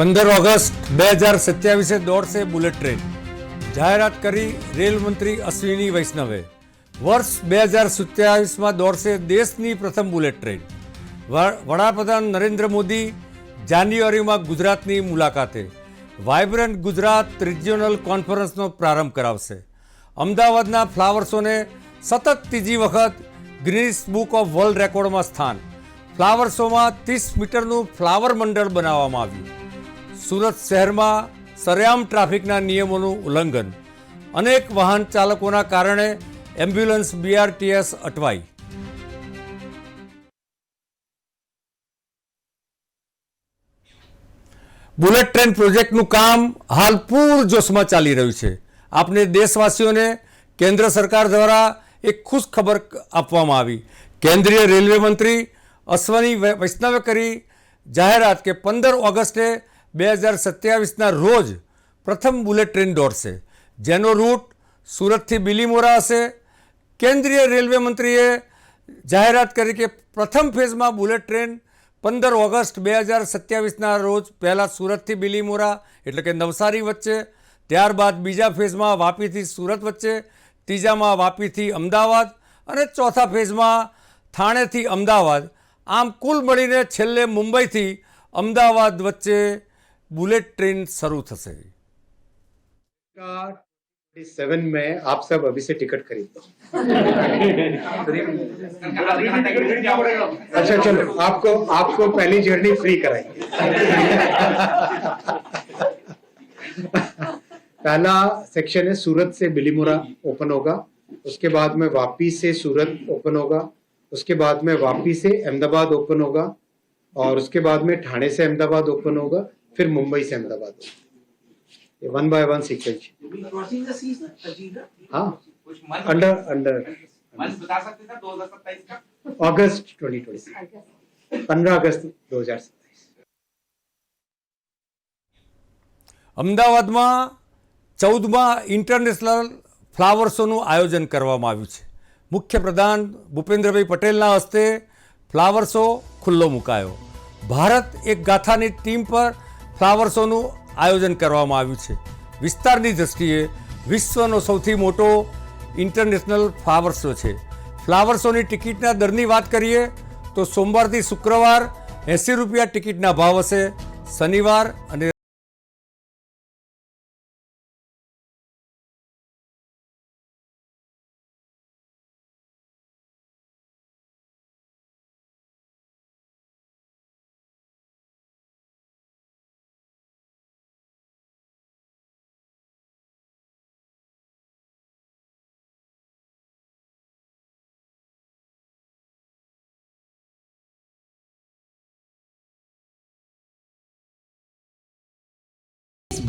પંદર ઓગસ્ટ બે હજાર સત્યાવીસે દોડશે બુલેટ ટ્રેન. જાહેરાત કરી રેલ મંત્રી અશ્વિની વૈષ્ણવે. વર્ષ બે હજાર સત્યાવીસમાં દોડશે દેશની પ્રથમ બુલેટ ટ્રેન. વડાપ્રધાન નરેન્દ્ર મોદી જાન્યુઆરીમાં ગુજરાતની મુલાકાતે. વાઇબ્રન્ટ ગુજરાત રિજિયોનલ કોન્ફરન્સનો પ્રારંભ કરાવશે. અમદાવાદના ફ્લાવર શોને સતત ત્રીજી વખત ગ્રીનિસ બુક ઓફ વર્લ્ડ રેકોર્ડમાં સ્થાન. ફ્લાવર શોમાં ત્રીસ મીટરનું ફ્લાવર મંડળ બનાવવામાં આવ્યું. સુરત શહેરમાં સરેઆમ ટ્રાફિકના નિયમોનું ઉલ્લંઘન. અનેક વાહન ચાલકોના કારણે એમ્બ્યુલન્સ બીઆરટીએસ અટવાઈ. બુલેટ ટ્રેન પ્રોજેક્ટનું કામ હાલ પૂરજોશમાં ચાલી રહ્યું છે. આપને દેશવાસીઓને કેન્દ્ર સરકાર દ્વારા એક ખુશ ખબર આપવામાં આવી. કેન્દ્રીય રેલવે મંત્રી અશ્વની વૈષ્ણવે કરી જાહેરાત કે પંદર ઓગસ્ટે બે હજાર સત્યાવીસના રોજ પ્રથમ બુલેટ ટ્રેન દોડશે. જેનો રૂટ સુરતથી બિલીમોરા હશે. કેન્દ્રીય રેલવે મંત્રીએ જાહેરાત કરી કે પ્રથમ ફેઝમાં બુલેટ ટ્રેન પંદર ઓગસ્ટ બે હજાર સત્યાવીસના રોજ પહેલાં સુરતથી બિલીમોરા, એટલે કે નવસારી વચ્ચે, ત્યારબાદ બીજા ફેઝમાં વાપીથી સુરત વચ્ચે, ત્રીજામાં વાપીથી અમદાવાદ અને ચોથા ફેઝમાં થાણેથી અમદાવાદ. આમ કુલ મળીને છેલ્લે મુંબઈથી અમદાવાદ વચ્ચે બુલેટ ટ્રેન શરૂ થશે का सेवन में आप सब अभी से टिकट खरीद लो अच्छा चलो आपको आपको पहली जर्नी फ्री कराएंगे पहला सेक्शन है सूरत से बिलीमोरा ओपन होगा उसके बाद में वापी से सूरत ओपन होगा उसके बाद में वापी से अहमदाबाद ओपन होगा और उसके बाद में ठाणे से अहमदाबाद ओपन होगा फिर मुंबई से अहमदाबाद होगा ये one by one sequence crossing का सीजन अजीब हाँ कुछ मंथ अंडर अंडर मंथ बता सकते थे 2027 का अगस्त 2020 पंद्रह अगस्त 2027 અમદાવાદમાં ચૌદમાં ઇન્ટરનેશનલ ફ્લાવર શોનું આયોજન કરવામાં આવ્યું છે મુખ્ય પ્રધાન ભૂપેન્દ્રભાઈ પટેલના હસ્તે ફ્લાવર શો ખુલ્લો મુકાયો ભારત એક ગાથાની ટીમ પર ફ્લાવર શોનું આયોજન કરવામાં આવ્યું છે. વિસ્તારની દ્રષ્ટિએ વિશ્વનો સૌથી મોટો ઇન્ટરનેશનલ ફ્લાવર શો છે. ફ્લાવર શોની ટિકિટના દરની વાત કરીએ, તો સોમવારથી શુક્રવાર એંસી રૂપિયા ટિકિટના ભાવ હશે, શનિવાર અને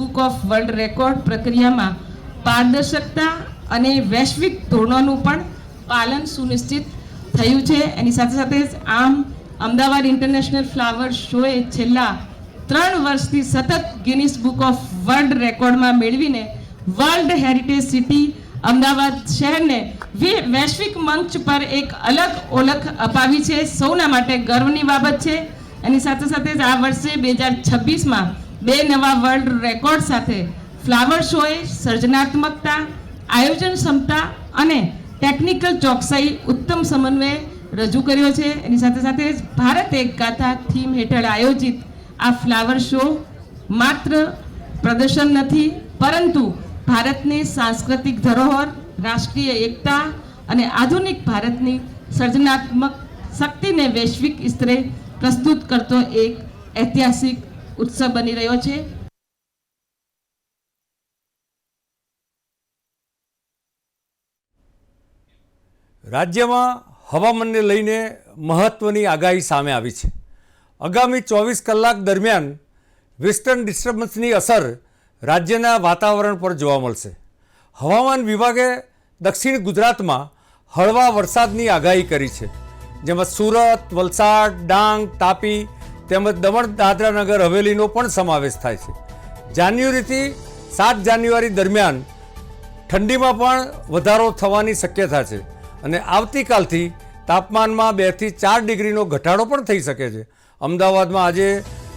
બુક ઓફ વર્લ્ડ રેકોર્ડ પ્રક્રિયામાં પારદર્શકતા અને વૈશ્વિક ધોરણોનું પણ પાલન સુનિશ્ચિત થયું છે. એની સાથે સાથે જ આમ અમદાવાદ ઇન્ટરનેશનલ ફ્લાવર શોએ છેલ્લા ત્રણ વર્ષથી સતત ગિનિસ બુક ઓફ વર્લ્ડ રેકોર્ડમાં મેળવીને વર્લ્ડ હેરિટેજ સિટી અમદાવાદ શહેરને વૈશ્વિક મંચ પર એક અલગ ઓળખ અપાવી છે. સૌના માટે ગર્વની બાબત છે. એની સાથે સાથે જ આ વર્ષે બે હજાર છવ્વીસમાં બે નવા વર્લ્ડ રેકોર્ડ સાથે ફ્લાવર શોએ સર્જનાત્મકતા, આયોજન ક્ષમતા અને ટેકનિકલ ચોકસાઈ ઉત્તમ સમન્વય રજૂ કર્યો છે. એની સાથે સાથે ભારત એક ગાથા થીમ હેઠળ આયોજિત આ ફ્લાવર શો માત્ર પ્રદર્શન નથી, પરંતુ ભારતની સાંસ્કૃતિક ધરોહર, રાષ્ટ્રીય એકતા અને આધુનિક ભારતની સર્જનાત્મક શક્તિને વૈશ્વિક સ્તરે પ્રસ્તુત કરતો એક ઐતિહાસિક ઉત્સવ બની રહ્યો છે. રાજ્યમાં હવામાનને લઈને મહત્ત્વની આગાહી સામે આવી છે. આગામી ચોવીસ કલાક દરમિયાન વેસ્ટર્ન ડિસ્ટર્બન્સની અસર રાજ્યના વાતાવરણ પર જોવા મળશે. હવામાન વિભાગે દક્ષિણ ગુજરાતમાં હળવા વરસાદની આગાહી કરી છે. જેમાં સુરત, વલસાડ, ડાંગ, તાપી તેમજ દમણ દાદરા નગર હવેલીનો પણ સમાવેશ થાય છે. જાન્યુઆરીથી સાત જાન્યુઆરી દરમિયાન ઠંડીમાં પણ વધારો થવાની શક્યતા છે અને આવતીકાલથી તાપમાનમાં બેથી ચાર ડિગ્રીનો ઘટાડો પણ થઈ શકે છે. અમદાવાદમાં આજે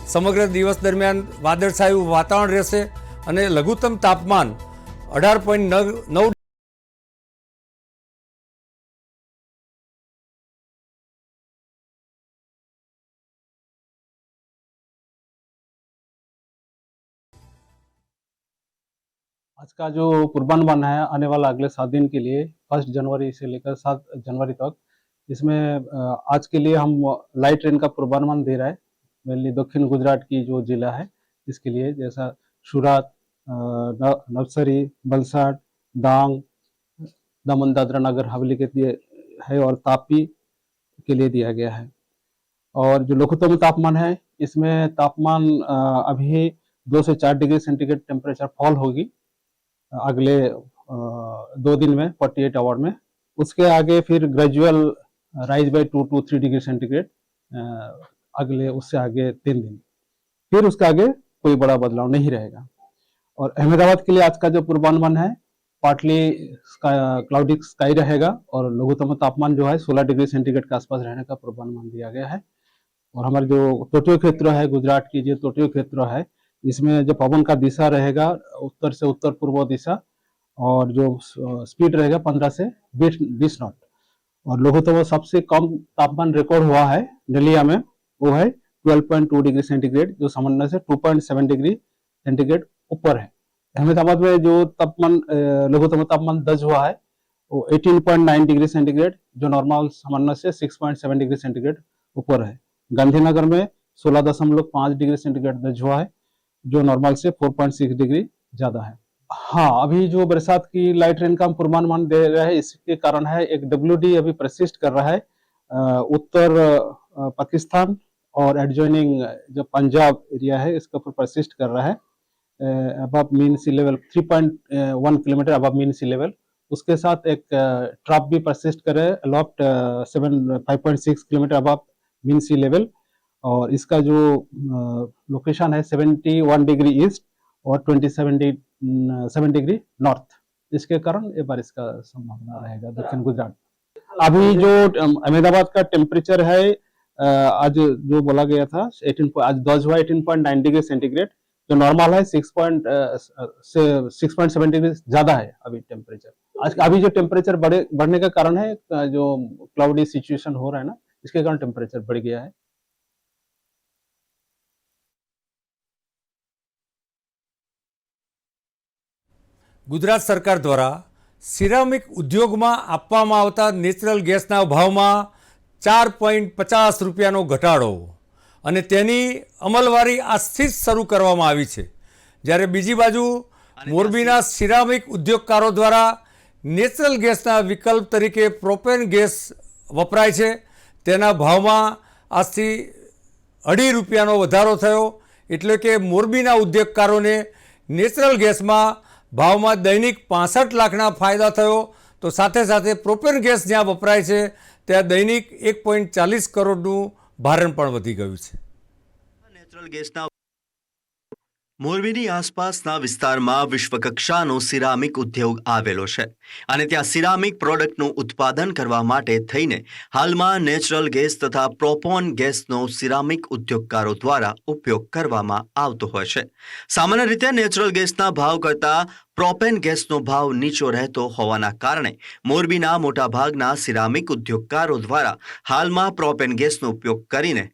સમગ્ર દિવસ દરમિયાન વાદળછાયું વાતાવરણ રહેશે અને લઘુત્તમ તાપમાન અઢાર પોઈન્ટ નવ आज का जो पूर्वानुमान है, आने वाला अगले सात दिन के लिए, फ़र्स्ट जनवरी से लेकर सात जनवरी तक इसमें आज के लिए हम लाइट रेन का पूर्वानुमान दे रहा है। मेनली दक्षिण गुजरात की जो जिला है, इसके लिए जैसा सूरत नवसरी वलसाड डांग दमन दादरा नगर, हवेली के लिए है और तापी के लिए दिया गया है। और जो लघुत्तम तापमान है, इसमें तापमान अभी दो से चार डिग्री सेंटीग्रेड टेम्परेचर फॉल होगी। अगले दो दिन में 48 आवर में। उसके आगे फिर gradual rise by two two three degree centigrade अगले, उससे आगे तीन दिन। फिर उसके आगे कोई बड़ा बदलाव नहीं रहेगा। और अहमदाबाद के लिए आज का जो पूर्वानुमान है पार्टली क्लाउडी स्काई रहेगा और लघुतम तापमान जो है 16 डिग्री सेंटीग्रेड के आसपास रहने का पूर्वानुमान दिया गया है। और हमारे जो तटीय क्षेत्र है, गुजरात की जो तटीय क्षेत्र है इसमें जो पवन का दिशा रहेगा, उत्तर से उत्तर पूर्व दिशा और जो स्पीड रहेगा पंद्रह से बीस बीस नॉट और लघुत्तम सबसे कम तापमान रिकॉर्ड हुआ है डलिया में, वो है 12.2 डिग्री सेंटीग्रेड जो सामान्य से 2.7 डिग्री सेंटीग्रेड ऊपर है. अहमदाबाद में जो तापमान लघुत्तम तापमान दर्ज हुआ है, वो 18.9 डिग्री सेंटीग्रेड जो नॉर्मल सामान्य से 6.7 डिग्री सेंटीग्रेड ऊपर है. गांधीनगर में 16.5 डिग्री सेंटीग्रेड दर्ज हुआ है जो नॉर्मल से 4.6 डिग्री ज़्यादा है। हाँ अभी जो बरसात की लाइट रेन का हम पूर्वानुमान दे रहे हैं, इसके कारण है एक डब्ल्यू अभी प्रसिस्ट कर रहा है उत्तर पाकिस्तान और एडजॉइनिंग जो पंजाब एरिया है, इसके ऊपर प्रसिस्ट कर रहा है। अब मीन सी लेवल 3.1 किलोमीटर अब मीन सी लेवल उसके साथ एक ट्रप भी प्रसिस्ट कर aloft seven five point six kilometre अब मीन सी लेवल और इसका जो लोकेशन है 71 डिग्री ईस्ट और 27 सेवन डिग्री नॉर्थ इसके कारण ये बारिश का संभावना रहेगा दक्षिण गुजरात। अभी जो अहमदाबाद का टेम्परेचर है आज जो बोला गया था 18 आज दर्ज हुआ 18.9 डिग्री सेंटीग्रेड जो नॉर्मल है 6 पॉइंट से 6.7 डिग्री ज़्यादा है अभी टेम्परेचर आज अभी जो टेम्परेचर बढ़े, बढ़ने का कारण है जो क्लाउडी सिचुएशन हो रहा है ना, इसके कारण टेम्परेचर बढ़ गया है। ગુજરાત સરકાર દ્વારા સિરામિક ઉદ્યોગમાં આપવામાં આવતા નેચરલ ગેસના ભાવમાં ચાર પોઈન્ટ પચાસ રૂપિયાનો ઘટાડો અને તેની અમલવારી આજથી જ શરૂ કરવામાં આવી છે. જ્યારે બીજી બાજુ મોરબીના સિરામિક ઉદ્યોગકારો દ્વારા નેચરલ ગેસના વિકલ્પ તરીકે પ્રોપેન ગેસ વપરાય છે. તેના ભાવમાં આજથી અઢી રૂપિયાનો વધારો થયો. એટલે કે મોરબીના ઉદ્યોગકારોને નેચરલ ગેસમાં ભાવમાં દૈનિક પાસઠ લાખના ફાયદા થયો. તો સાથે સાથે પ્રોપેન ગેસ જ્યાં વપરાય છે, ત્યાં દૈનિક એક પોઈન્ટ ચાલીસ કરોડનું ભારણ પણ વધી ગયું છે. મોરબીની આસપાસના વિસ્તારમાં વિશ્વકક્ષાનો સિરામિક ઉદ્યોગ આવેલો છે અને ત્યાં સિરામિક પ્રોડક્ટનું ઉત્પાદન કરવા માટે થઈને હાલમાં નેચરલ ગેસ તથા પ્રોપોન ગેસનો સિરામિક ઉદ્યોગકારો દ્વારા ઉપયોગ કરવામાં આવતો હોય છે. સામાન્ય રીતે નેચરલ ગેસના ભાવ કરતાં પ્રોપેન ગેસનો ભાવ નીચો રહેતો હોવાના કારણે મોરબીના મોટાભાગના સિરામિક ઉદ્યોગકારો દ્વારા હાલમાં પ્રોપેન ગેસનો ઉપયોગ કરીને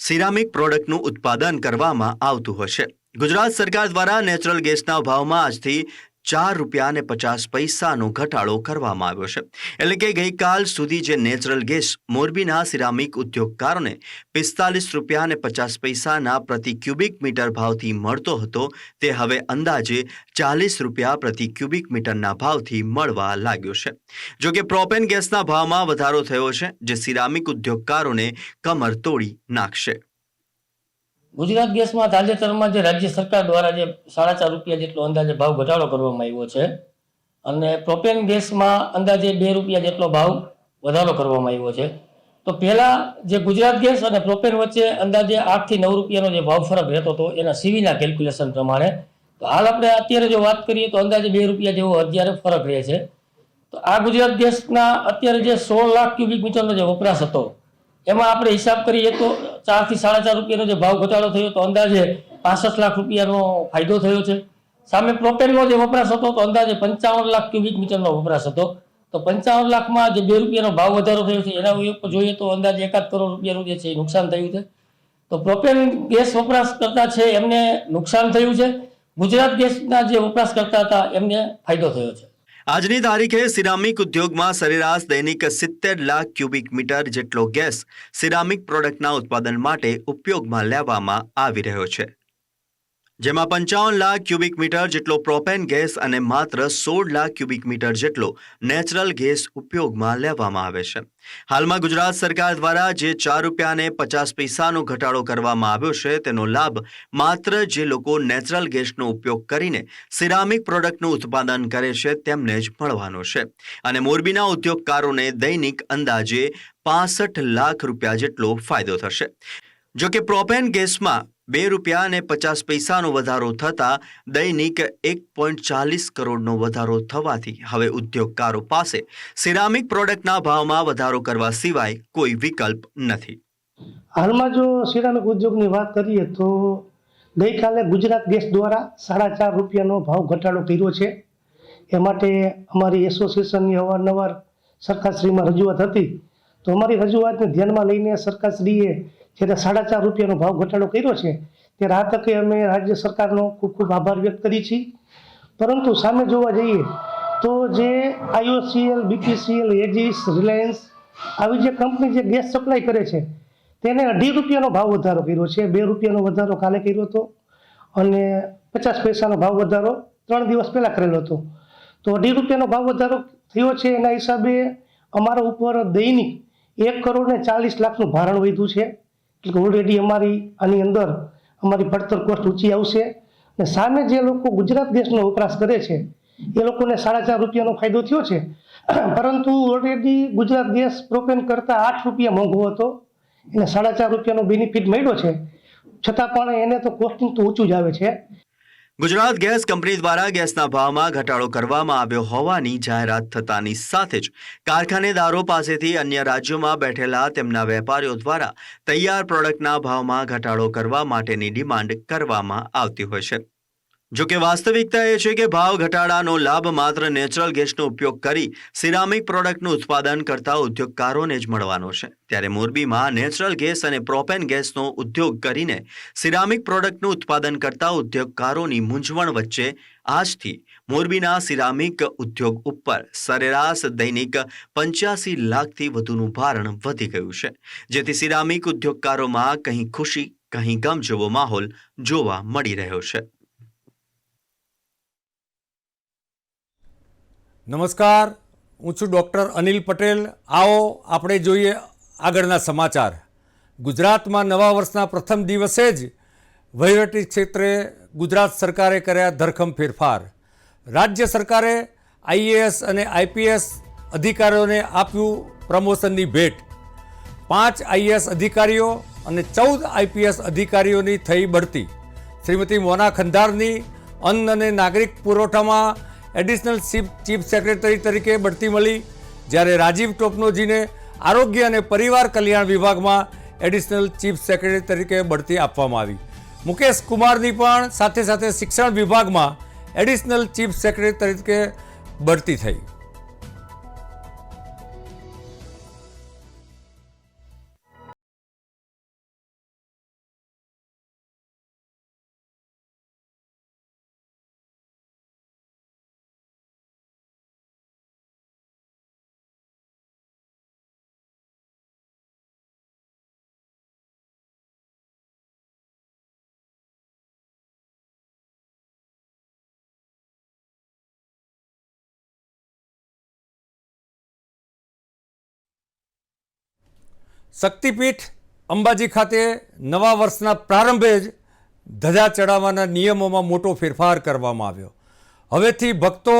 સિરામિક પ્રોડક્ટનું ઉત્પાદન કરવામાં આવતું હશે ગુજરાત સરકાર દ્વારા નેચરલ ગેસના ભાવમાં આજથી ચાર રૂપિયા અને પચાસ પૈસાનો ઘટાડો કરવામાં આવ્યો છે. એટલે કે ગઈકાલ સુધી જે નેચરલ ગેસ મોરબીના સિરામિક ઉદ્યોગકારોને પિસ્તાલીસ રૂપિયા અને પચાસ પૈસાના પ્રતિ ક્યુબિક મીટર ભાવથી મળતો હતો, તે હવે અંદાજે ચાલીસ રૂપિયા પ્રતિ ક્યુબિક મીટરના ભાવથી મળવા લાગ્યો છે. જો કે પ્રોપેન ગેસના ભાવમાં વધારો થયો છે, જે સિરામિક ઉદ્યોગકારોને કમર તોડી નાખશે. ગુજરાત ગેસમાં તાજેતરમાં જે રાજ્ય સરકાર દ્વારા જે સાડા ચાર રૂપિયા જેટલો અંદાજે ભાવ ઘટાડો કરવામાં આવ્યો છે અને પ્રોપેન ગેસમાં અંદાજે બે રૂપિયા જેટલો ભાવ વધારો કરવામાં આવ્યો છે. તો પહેલા જે ગુજરાત ગેસ અને પ્રોપેન વચ્ચે અંદાજે આઠથી નવ રૂપિયાનો જે ભાવ ફરક રહેતો હતો એના સીવીના કેલ્ક્યુલેશન પ્રમાણે. તો હાલ આપણે અત્યારે જો વાત કરીએ તો અંદાજે બે રૂપિયા જેવો અત્યારે ફરક રહે છે. તો આ ગુજરાત ગેસના અત્યારે જે સોળ લાખ ક્યુબિક મીટરનો જે વપરાશ હતો એમાં આપણે હિસાબ કરીએ તો ચારથી સાડા ચાર રૂપિયાનો જે ભાવ ઘટાડો થયો તો અંદાજે પાસઠ લાખ રૂપિયાનો ફાયદો થયો છે. સામે પ્રોપેનનો જે વપરાશ હતો તો અંદાજે પંચાવન લાખ ક્યુબિક મીટરનો વપરાશ હતો. તો પંચાવન લાખમાં જે બે રૂપિયાનો ભાવ વધારો થયો છે, એના ઉપર જોઈએ તો અંદાજે એકાદ કરોડ રૂપિયાનું જે છે એ નુકસાન થયું છે. તો પ્રોપેન ગેસ વપરાશકર્તા છે, એમને નુકસાન થયું છે. ગુજરાત ગેસના જે વપરાશકર્તા હતા, એમને ફાયદો થયો છે. આજની તારીખે સિરામિક ઉદ્યોગમાં સરેરાશ દૈનિક સિત્તેર લાખ ક્યુબિક મીટર જેટલો ગેસ સિરામિક પ્રોડક્ટના ઉત્પાદન માટે ઉપયોગમાં લેવામાં આવી રહ્યો છે. જેમાં પંચાવન લાખ ક્યુબિક મીટર જેટલો પ્રોપેન ગેસ અને માત્ર સોળ લાખ ક્યુબિક મીટર જેટલો નેચરલ ગેસ ઉપયોગમાં લેવામાં આવે છે. હાલમાં ગુજરાત સરકાર દ્વારા જે ચાર રૂપિયાને પચાસ પૈસાનો ઘટાડો કરવામાં આવ્યો છે, તેનો લાભ માત્ર જે લોકો નેચરલ ગેસનો ઉપયોગ કરીને સિરામિક પ્રોડક્ટનું ઉત્પાદન કરે છે, તેમને જ મળવાનો છે. અને મોરબીના ઉદ્યોગકારોને દૈનિક અંદાજે પાસઠ લાખ રૂપિયા જેટલો ફાયદો થશે. જો કે પ્રોપેન ગેસમાં બે રૂપિયા અને પચાસ પૈસાનો વધારો થતાં દૈનિક એક પોઈન્ટ ચાલીસ કરોડનો વધારો થવાથી હવે ઉદ્યોગકારો પાસે સિરામિક પ્રોડક્ટના ભાવમાં વધારો કરવા સિવાય કોઈ વિકલ્પ નથી. હાલમાં જો સિરામિક ઉદ્યોગની વાત કરીએ તો ગઈકાલે ગુજરાત ગેસ દ્વારા સાડા ચાર રૂપિયાનો ભાવ ઘટાડો કર્યો છે. એ માટે અમારી એસોસિએશનની અવારનવાર સરકારશ્રીમાં રજૂઆત હતી. તો અમારી રજૂઆતને ધ્યાનમાં લઈને સરકારશ્રીએ જ્યારે સાડા ચાર રૂપિયાનો ભાવ ઘટાડો કર્યો છે ત્યારે આ તકે અમે રાજ્ય સરકારનો ખૂબ ખૂબ આભાર વ્યક્ત કરી છીએ પરંતુ સામે જોવા જઈએ તો જે આઈઓસીએલ, બીપીસીએલ, એજીસ, રિલાયન્સ આવી જે કંપની જે ગેસ સપ્લાય કરે છે, તેને અઢી રૂપિયાનો ભાવ વધારો કર્યો છે. બે રૂપિયાનો વધારો કાલે કર્યો હતો અને પચાસ પૈસાનો ભાવ વધારો ત્રણ દિવસ પહેલાં કરેલો હતો. તો અઢી રૂપિયાનો ભાવ વધારો થયો છે એના હિસાબે અમારા ઉપર દૈનિક એક કરોડ ને ચાલીસ લાખનું ભારણ વધ્યું છે. એટલે ઓલરેડી અમારી, આની અંદર અમારી પડતર કોસ્ટ ઊંચી આવશે. અને સામે જે લોકો ગુજરાત ગેસનો વપરાશ કરે છે, એ લોકોને સાડા ચાર રૂપિયાનો ફાયદો થયો છે. પરંતુ ઓલરેડી ગુજરાત ગેસ પ્રોપેન કરતાં આઠ રૂપિયા મોંઘો હતો. એને સાડા ચાર રૂપિયાનો બેનિફિટ મળ્યો છે. છતાં પણ એને તો કોસ્ટિંગ તો ઊંચું જ આવે છે. ગુજરાત ગેસ કંપની દ્વારા ગેસના ભાવમાં ઘટાડો કરવામાં આવ્યો હોવાની જાહેરાત થતાની સાથે જ કારખાનેદારો પાસેથી અન્ય રાજ્યોમાં બેઠેલા તેમના વેપારીઓ દ્વારા તૈયાર પ્રોડક્ટના ભાવમાં ઘટાડો કરવા માટેની ડિમાન્ડ કરવામાં આવતી હોય છે. જો કે વાસ્તવિકતા એ છે કે ભાવ ઘટાડાનો લાભ માત્ર નેચરલ ગેસનો ઉપયોગ કરી સિરામિક પ્રોડક્ટનું ઉત્પાદન કરતા ઉદ્યોગકારોને જ મળવાનો છે. ત્યારે મોરબીમાં નેચરલ ગેસ અને પ્રોપેન ગેસનો ઉદ્યોગ કરીને સિરામિક પ્રોડક્ટનું ઉત્પાદન કરતા ઉદ્યોગકારોની મૂંઝવણ વચ્ચે આજથી મોરબીના સિરામિક ઉદ્યોગ ઉપર સરેરાશ દૈનિક પંચ્યાસી લાખથી વધુનું ભારણ વધી ગયું છે. જેથી સિરામિક ઉદ્યોગકારોમાં કંઈ ખુશી, કંઈ ગમ જેવો માહોલ જોવા મળી રહ્યો છે. નમસ્કાર. હું છું ડૉક્ટર અનિલ પટેલ. આવો, આપણે જોઈએ આગળના સમાચાર. ગુજરાતમાં નવા વર્ષના પ્રથમ દિવસે જ વહીવટી ક્ષેત્રે ગુજરાત સરકારે કર્યા ધરખમ ફેરફાર. રાજ્ય સરકારે આઈએએસ અને આઈપીએસ અધિકારીઓને આપ્યું પ્રમોશનની ભેટ. પાંચ આઈએએસ અધિકારીઓ અને ચૌદ આઈપીએસ અધિકારીઓની થઈ બઢતી. શ્રીમતી મોના ખંધારની અન્ન અને નાગરિક પુરવઠામાં એડિશનલ ચીફ ચીફ સેક્રેટરી તરીકે બઢતી મળી. જ્યારે રાજીવ ટોપનોજીને આરોગ્ય અને પરિવાર કલ્યાણ વિભાગમાં એડિશનલ ચીફ સેક્રેટરી તરીકે બઢતી આપવામાં આવી. મુકેશ કુમારની પણ સાથે સાથે શિક્ષણ વિભાગમાં એડિશનલ ચીફ સેક્રેટરી તરીકે બઢતી થઈ. શક્તિપીઠ અંબાજી ખાતે નવા વર્ષના પ્રારંભે જ ધજા ચડાવવાના નિયમોમાં મોટો ફેરફાર કરવામાં આવ્યો. હવેથી ભક્તો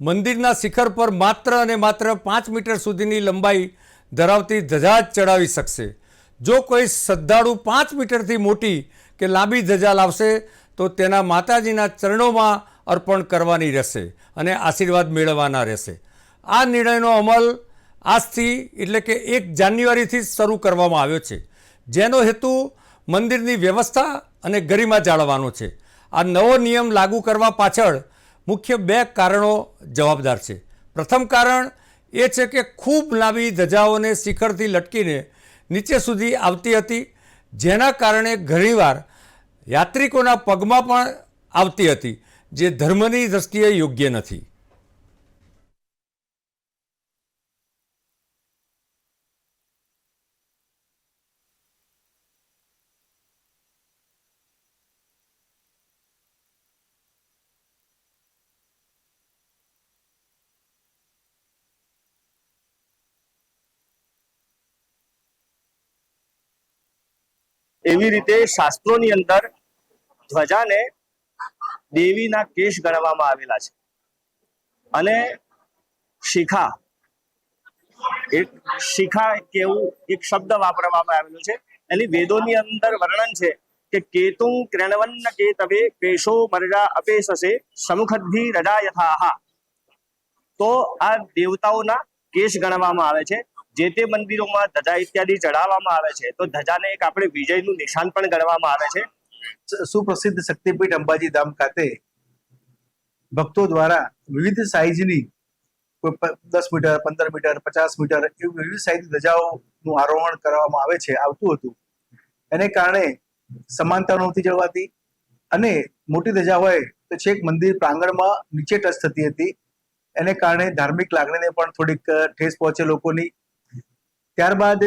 મંદિરના શિખર પર માત્ર અને માત્ર પાંચ મીટર સુધીની લંબાઈ ધરાવતી ધજા જ ચડાવી શકશે. જો કોઈ શ્રદ્ધાળુ પાંચ મીટરથી મોટી કે લાંબી ધજા લાવશે, તો તેના માતાજીના ચરણોમાં અર્પણ કરવાની રહેશે અને આશીર્વાદ મેળવવાના રહેશે. આ નિર્ણયનો અમલ આજથી એટલે કે એક જાન્યુઆરીથી શરૂ કરવામાં આવ્યો છે. જેનો હેતુ મંદિરની વ્યવસ્થા અને ગરિમા જાળવવાનો છે. આ નવો નિયમ લાગુ કરવા પાછળ મુખ્ય બે કારણો જવાબદાર છે. પ્રથમ કારણ એ છે કે ખૂબ લાંબી ધજાઓને શિખરથી લટકીને નીચે સુધી આવતી હતી, જેના કારણે ઘણીવાર યાત્રિકોના પગમાં પણ આવતી હતી, જે ધર્મની દ્રષ્ટિએ યોગ્ય નથી. એવી રીતે શાસ્ત્રોની અંદર ધ્વજાને દેવીના કેશ ગણવામાં આવેલા છે. અને શિખા, એક શિખા કેવું એક શબ્દ વાપરવામાં આવેલો છે. એની વેદોની અંદર વર્ણન છે કે કેતું ક્રણવન્ન કેતવે પેશો મરજા અપેશસે સમુખદ્ધિ રજા યથાહા તો આ દેવતાઓના કેશ ગણવામાં આવે છે. જે તે મંદિરોમાં ધજા ઇત્યાદિ ચડાવવામાં આવે છે, તો ધજાને એક આપણે વિજયનું નિશાન પણ ગણવામાં આવે છે. સુપ્રસિદ્ધ શક્તિપીઠ અંબાજી ધામ ખાતે ભક્તો દ્વારા વિવિધ સાઈઝની કોઈ દસ મીટર, પંદર મીટર, પચાસ મીટર એવી વિવિધ સાઈઝ ધજાઓનું આરોહણ કરવામાં આવે છે, આવતું હતું. એને કારણે સમાનતા નહોતી જળવાતી અને મોટી ધજા હોય તો છેક મંદિર પ્રાંગણમાં નીચે ટચ થતી હતી. એને કારણે ધાર્મિક લાગણીને પણ થોડીક ઠેસ પહોંચે લોકોની. ત્યારબાદ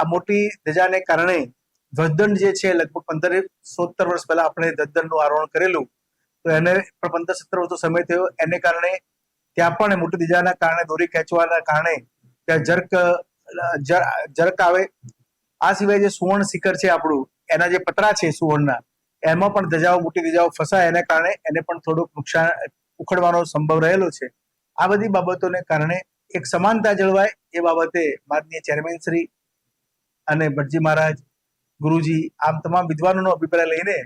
આ મોટી ધજાને કારણે ધ્વજદંડ જે છે, લગભગ પંદર સોતર વર્ષ પહેલા આપણે ધ્વજદંડનું આરોહણ કરેલું, તો એને પણ પંદર સત્તર વર્ષનો સમય થયો. એને કારણે ત્યાં પણ મોટી ધજાના કારણે દોરી ખેંચવાના કારણે ત્યાં જર્ક જર્ક આવે. આ સિવાય જે સુવર્ણ શિખર છે આપણું, એના જે પતરા છે સુવર્ણના, એમાં પણ ધજાઓ, મોટી ધજાઓ ફસાય. એના કારણે એને પણ થોડુંક નુકસાન ઉખડવાનો સંભવ રહેલો છે. આ બધી બાબતોને કારણે એક સમાનતા જળવાય એ બાબતે માનનીય ચેરમેન શ્રી અને ભટજી મહારાજ, ગુરુજી, આમ તમામ વિદ્વાનોનો અભિપ્રાય લઈને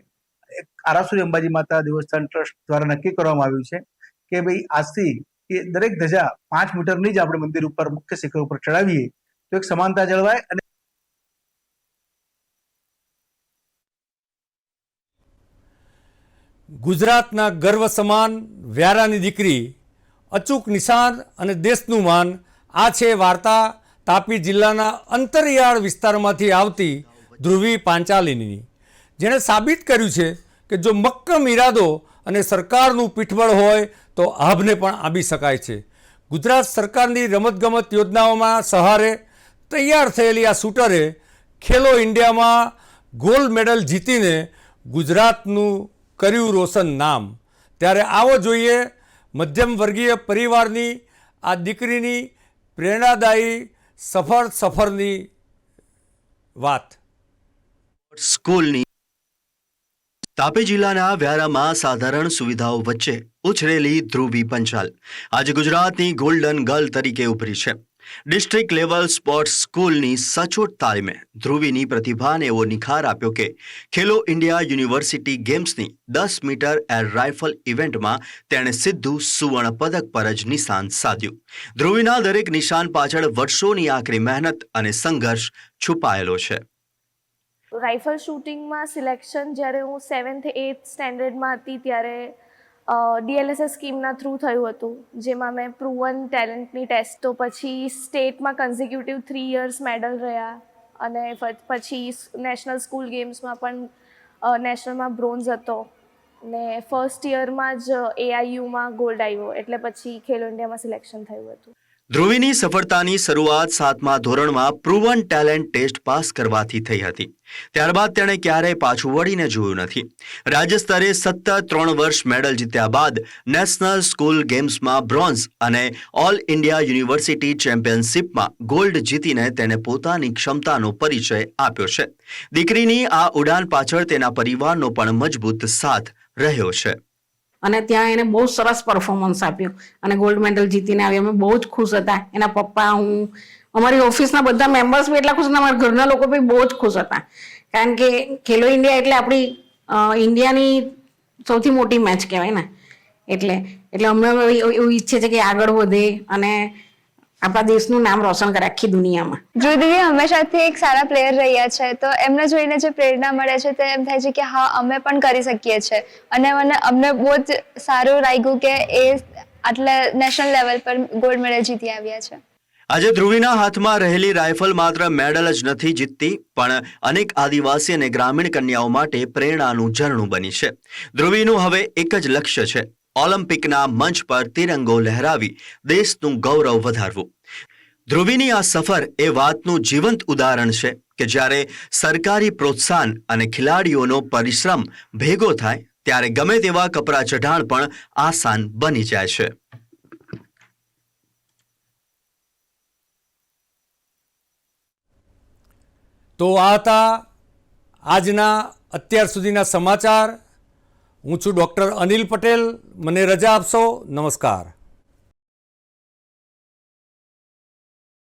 એક આરાસુરી અંબાજી માતા દેવસ્થાન ટ્રસ્ટ દ્વારા નક્કી કરવામાં આવ્યું છે કે ભાઈ આજથી એ દરેક ધજા પાંચ મીટરની જ આપણે મંદિર ઉપર મુખ્ય શિખર ઉપર ચડાવીએ તો એક સમાનતા જળવાય અને ગુજરાતના ગર્વ સમાન વ્યારાની દીકરી અચૂક નિશાન અને દેશનું માન આ છે વાર્તા તાપી જિલ્લાના અંતરિયાળ વિસ્તારમાંથી આવતી ધ્રુવી પાંચાલીની. જેણે સાબિત કર્યું છે કે જો મક્કમ ઈરાદો અને સરકારનું પીઠબળ હોય તો આભને પણ આંબી શકાય છે. ગુજરાત સરકારની રમતગમત યોજનાઓમાં સહારે તૈયાર થયેલી આ શૂટરે ખેલો ઇન્ડિયામાં ગોલ્ડ મેડલ જીતીને ગુજરાતનું કર્યું રોશન નામ. ત્યારે આવો જોઈએ મધ્યમ વર્ગીય પરિવારની આ દીકરીની પ્રેરણાદાયી, સફળ સફરની વાત. સ્કૂલની તાપી જિલ્લાના વ્યારામાં સાધારણ સુવિધાઓ વચ્ચે ઉછરેલી ધ્રુવી પંચાલ. આજે ગુજરાતની ગોલ્ડન ગર્લ તરીકે ઉભરી છે. ડિસ્ટ્રિક્ટ લેવલ સ્પોર્ટ્સ સ્કૂલની સચોટ તાલીમે ધ્રુવીની પ્રતિભાને એવો નિખાર આપ્યો કે ખેલો ઇન્ડિયા યુનિવર્સિટી ગેમ્સની દસ મીટર એર રાઇફલ ઇવેન્ટમાં તેણે સીધું સુવર્ણ પદક પર જ નિશાન સાધ્યું. ધ્રુવીના દરેક નિશાન પાછળ વર્ષોની આકરી મહેનત અને સંઘર્ષ છુપાયેલો છે. રાઇફલ શૂટિંગમાં સિલેક્શન જ્યારે હું સેવન્થ એઇથ સ્ટેન્ડર્ડમાં હતી ત્યારે ડીએલએસએસ સ્કીમના થ્રુ થયું હતું, જેમાં મેં પ્રુવન ટેલેન્ટની ટેસ્ટ તો પછી સ્ટેટમાં કન્ઝિક્યુટિવ થ્રી યર્સ મેડલ રહ્યા અને પછી નેશનલ સ્કૂલ ગેમ્સમાં પણ નેશનલમાં બ્રોન્ઝ હતો. ને ફર્સ્ટ યરમાં જ એઆઈયુમાં ગોલ્ડ આવ્યો, એટલે પછી ખેલો ઇન્ડિયામાં સિલેક્શન થયું હતું. ધ્રુવીની સફળતાની શરૂઆત સાતમા ધોરણમાં પ્રુવન ટેલેન્ટ ટેસ્ટ પાસ કરવાથી થઈ હતી. ત્યારબાદ તેણે ક્યારેય પાછું વળીને જોયું નથી. રાજ્ય સ્તરે સતત ત્રણ વર્ષ મેડલ જીત્યા બાદ નેશનલ સ્કૂલ ગેમ્સમાં બ્રોન્ઝ અને ઓલ ઇન્ડિયા યુનિવર્સિટી ચેમ્પિયનશિપમાં ગોલ્ડ જીતીને તેણે પોતાની ક્ષમતાનો પરિચય આપ્યો છે. દીકરીની આ ઉડાન પાછળ તેના પરિવારનો પણ મજબૂત સાથ રહ્યો છે. અને ત્યાં એને બહુ સરસ પરફોર્મન્સ આપ્યું. અને ગોલ્ડ મેડલ જીતીને આવી અમે બહુ જ ખુશ હતા. એના પપ્પા, હું, અમારી ઓફિસના બધા મેમ્બર્સ બી એટલા ખુશ હતા. અમારા ઘરના લોકો બી બહુ જ ખુશ હતા. કારણ કે ખેલો ઇન્ડિયા એટલે આપણી ઇન્ડિયાની સૌથી મોટી મેચ કહેવાય ને. એટલે એટલે અમે એવું ઈચ્છે છે કે આગળ વધે અને આપણા દેશનું નામ રોશન કરે આખી દુનિયામાં. ધ્રુવ દીદી હંમેશાથી એક સારા પ્લેયર રહ્યા છે તો એમને જોઈને જે પ્રેરણા મળે છે તે એમ થાય છે કે હા અમે પણ કરી શકીએ છીએ અને મને અમને બહુ જ સારું લાગ્યું કે એ આટલા નેશનલ લેવલ પર ગોલ્ડ મેડલ જીતી આવ્યા છે. આજે ધ્રુવીના હાથમાં રહેલી રાઇફલ માત્ર મેડલ જ નથી જીતતી પણ અનેક આદિવાસી અને ગ્રામીણ કન્યાઓ માટે પ્રેરણાનું ઝરણું બની છે. ધ્રુવીનું હવે એક જ લક્ષ્ય છે ઓલિમ્પિકના મંચ પર તિરંગો લહેરાવી દેશનું ગૌરવ વધારવું. ધ્રુવીની આ સફર એ વાતનું જીવંત ઉદાહરણ છે કે જ્યારે સરકારી પ્રોત્સાહન અને ખેલાડીઓનો પરિશ્રમ ભેગો થાય, ત્યારે ગમે તેવા કપરા ચઢાણ પણ આસાન બની જાય છે. તો આ હતા આજના અત્યાર સુધીના સમાચાર. હું છું ડૉક્ટર અનિલ પટેલ. મને રજા આપશો? નમસ્કાર.